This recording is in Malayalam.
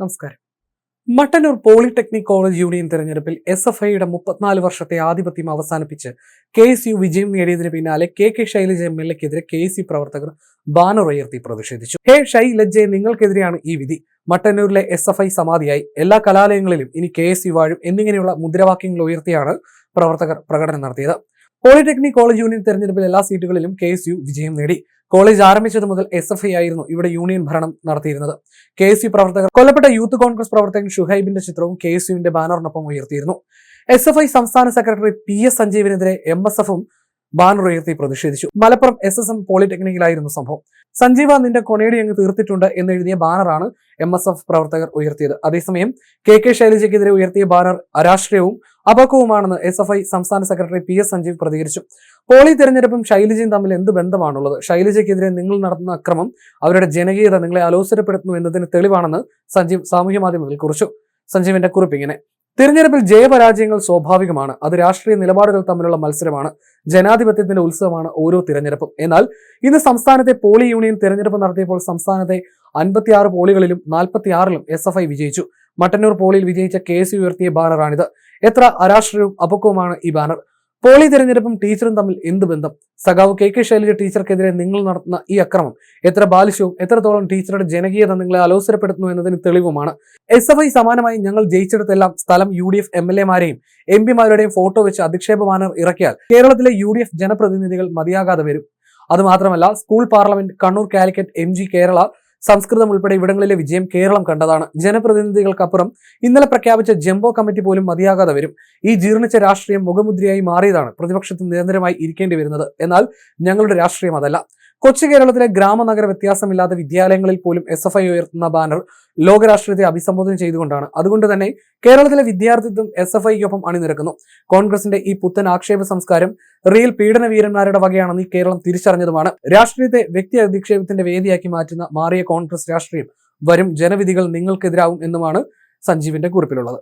നമസ്കാരം. മട്ടന്നൂർ പോളിടെക്നിക് കോളേജ് യൂണിയൻ തെരഞ്ഞെടുപ്പിൽ എസ് എഫ് ഐയുടെ മുപ്പത്തിനാല് വർഷത്തെ ആധിപത്യം അവസാനിപ്പിച്ച് കെ എസ് യു വിജയം നേടിയതിന് പിന്നാലെ K K Shailaja M L എക്കെതിരെ K S U പ്രവർത്തകർ ബാനർ ഉയർത്തി പ്രതിഷേധിച്ചു. ഹേ ഷൈലജ നിങ്ങൾക്കെതിരെയാണ് ഈ വിധി. മട്ടന്നൂരിലെ എസ് എഫ് ഐ സമാധിയായി എല്ലാ കലാലയങ്ങളിലും ഇനി കെ എസ് യു വാഴും എന്നിങ്ങനെയുള്ള മുദ്രാവാക്യങ്ങൾ ഉയർത്തിയാണ് പ്രവർത്തകർ പ്രകടനം നടത്തിയത്. പോളിടെക്നിക് കോളേജ് യൂണിയൻ തെരഞ്ഞെടുപ്പിൽ എല്ലാ സീറ്റുകളിലും കെ എസ് യു വിജയം നേടി. കോളേജ് ആരംഭിച്ചത് മുതൽ എസ് എഫ് ഐ ആയിരുന്നു ഇവിടെ യൂണിയൻ ഭരണം നടത്തിയിരുന്നത്. കെ എസ് യു പ്രവർത്തകർ കൊല്ലപ്പെട്ട യൂത്ത് കോൺഗ്രസ് പ്രവർത്തകൻ ഷുഹൈബിന്റെ ചിത്രവും കെ എസ് യുവിന്റെ ബാനറിനൊപ്പം ഉയർത്തിയിരുന്നു. എസ് എഫ് ഐ സംസ്ഥാന സെക്രട്ടറി പി എസ് സഞ്ജീവിനെതിരെ എം എസ് എഫും ബാനർ ഉയർത്തി പ്രതിഷേധിച്ചു. മലപ്പുറം എസ് എസ് എം പോളിടെക്നിക്കിലായിരുന്നു സംഭവം. സഞ്ജീവ നിന്റെ കൊണേടി അങ്ങ് തീർത്തിട്ടുണ്ട് എന്ന് എഴുതിയ ബാനറാണ് എം എസ് എഫ് പ്രവർത്തകർ ഉയർത്തിയത്. അതേസമയം കെ കെ ശൈലജയ്ക്കെതിരെ ഉയർത്തിയ ബാനർ അരാഷ്ട്രീയവും അപക്വവുമാണെന്ന് എസ് എഫ് ഐ സംസ്ഥാന സെക്രട്ടറി പി എസ് സഞ്ജീവ് പ്രതികരിച്ചു. പോളി തെരഞ്ഞെടുപ്പും ശൈലജയും തമ്മിൽ എന്ത് ബന്ധമാണുള്ളത്? ശൈലജയ്ക്കെതിരെ നിങ്ങൾ നടത്തുന്ന അക്രമം അവരുടെ ജനകീയത നിങ്ങളെ അലോസരപ്പെടുത്തുന്നു എന്നതിന് തെളിവാണെന്ന് സഞ്ജീവ് സാമൂഹ്യ മാധ്യമത്തിൽ കുറിച്ചു. സഞ്ജീവിന്റെ കുറിപ്പ് ഇങ്ങനെ. തിരഞ്ഞെടുപ്പിൽ ജയപരാജയങ്ങൾ സ്വാഭാവികമാണ്. അത് രാഷ്ട്രീയ നിലപാടുകൾ തമ്മിലുള്ള മത്സരമാണ്. ജനാധിപത്യത്തിന്റെ ഉത്സവമാണ് ഓരോ തിരഞ്ഞെടുപ്പും. എന്നാൽ ഇന്ന് സംസ്ഥാനത്തെ പോളി യൂണിയൻ തിരഞ്ഞെടുപ്പ് നടത്തിയപ്പോൾ സംസ്ഥാനത്തെ അൻപത്തിയാറ് പോളികളിലും നാൽപ്പത്തിയാറിലും എസ് എഫ് ഐ വിജയിച്ചു. മട്ടന്നൂർ പോളിയിൽ വിജയിച്ച കേസ് ഉയർത്തിയ ബാനറാണിത്. എത്ര അരാഷ്ട്രീയവും അപക്വമാണ് ഈ ബാനർ. പോളി തിരഞ്ഞെടുപ്പും ടീച്ചറും തമ്മിൽ എന്ത് ബന്ധം? സഖാവ് കെ കെ ശൈലജ ടീച്ചർക്കെതിരെ നിങ്ങൾ നടത്തുന്ന ഈ അക്രമം എത്ര ബാലിശവും എത്രത്തോളം ടീച്ചറുടെ ജനകീയത നിങ്ങളെ അലോസരപ്പെടുത്തുന്നു എന്നതിന് തെളിവുമാണ്. എസ് എഫ് ഐ സമാനമായി ഞങ്ങൾ ജയിച്ചെടുത്തെല്ലാം സ്ഥലം U D F M L എമാരെയും M പിമാരുടെയും ഫോട്ടോ വെച്ച് അധിക്ഷേപ ബാനർ ഇറക്കിയാൽ കേരളത്തിലെ യു ഡി എഫ് ജനപ്രതിനിധികൾ മതിയാകാതെ വരും. അതുമാത്രമല്ല school parliament Kannur Calicut M G Kerala Sanskrit ഉൾപ്പെടെ ഇവിടങ്ങളിലെ വിജയം കേരളം കണ്ടതാണ്. ജനപ്രതിനിധികൾക്കപ്പുറം ഇന്നലെ പ്രഖ്യാപിച്ച ജംബോ കമ്മിറ്റി പോലും മതിയാകാതെ വരും. ഈ ജീർണിച്ച രാഷ്ട്രീയം മുഖമുദ്രയായി മാറിയതാണ് പ്രതിപക്ഷത്തിന് നിരന്തരമായി ഇരിക്കേണ്ടി വരുന്നത്. എന്നാൽ ഞങ്ങളുടെ രാഷ്ട്രീയം അതല്ല. കൊച്ചു കേരളത്തിലെ ഗ്രാമനഗര വ്യത്യാസമില്ലാത്ത വിദ്യാലയങ്ങളിൽ പോലും എസ് എഫ് ഐ ഉയർത്തുന്ന ബാനർ ലോകരാഷ്ട്രീയത്തെ അഭിസംബോധന ചെയ്തുകൊണ്ടാണ്. അതുകൊണ്ട് തന്നെ കേരളത്തിലെ വിദ്യാർത്ഥിത്വം എസ് എഫ് ഐക്കൊപ്പം അണിനിരക്കുന്നു. കോൺഗ്രസിന്റെ ഈ പുത്തൻ ആക്ഷേപ സംസ്കാരം റിയൽ പീഡന വീരന്മാരുടെ വകയാണെന്ന് ഈ കേരളം തിരിച്ചറിഞ്ഞതുമാണ്. രാഷ്ട്രീയത്തെ വ്യക്തി അധിക്ഷേപത്തിന്റെ വേദിയാക്കി മാറ്റുന്ന മാറിയ കോൺഗ്രസ് രാഷ്ട്രീയം വരും ജനവിധികൾ നിങ്ങൾക്കെതിരാവും എന്നുമാണ് സഞ്ജീവിന്റെ കുറിപ്പിലുള്ളത്.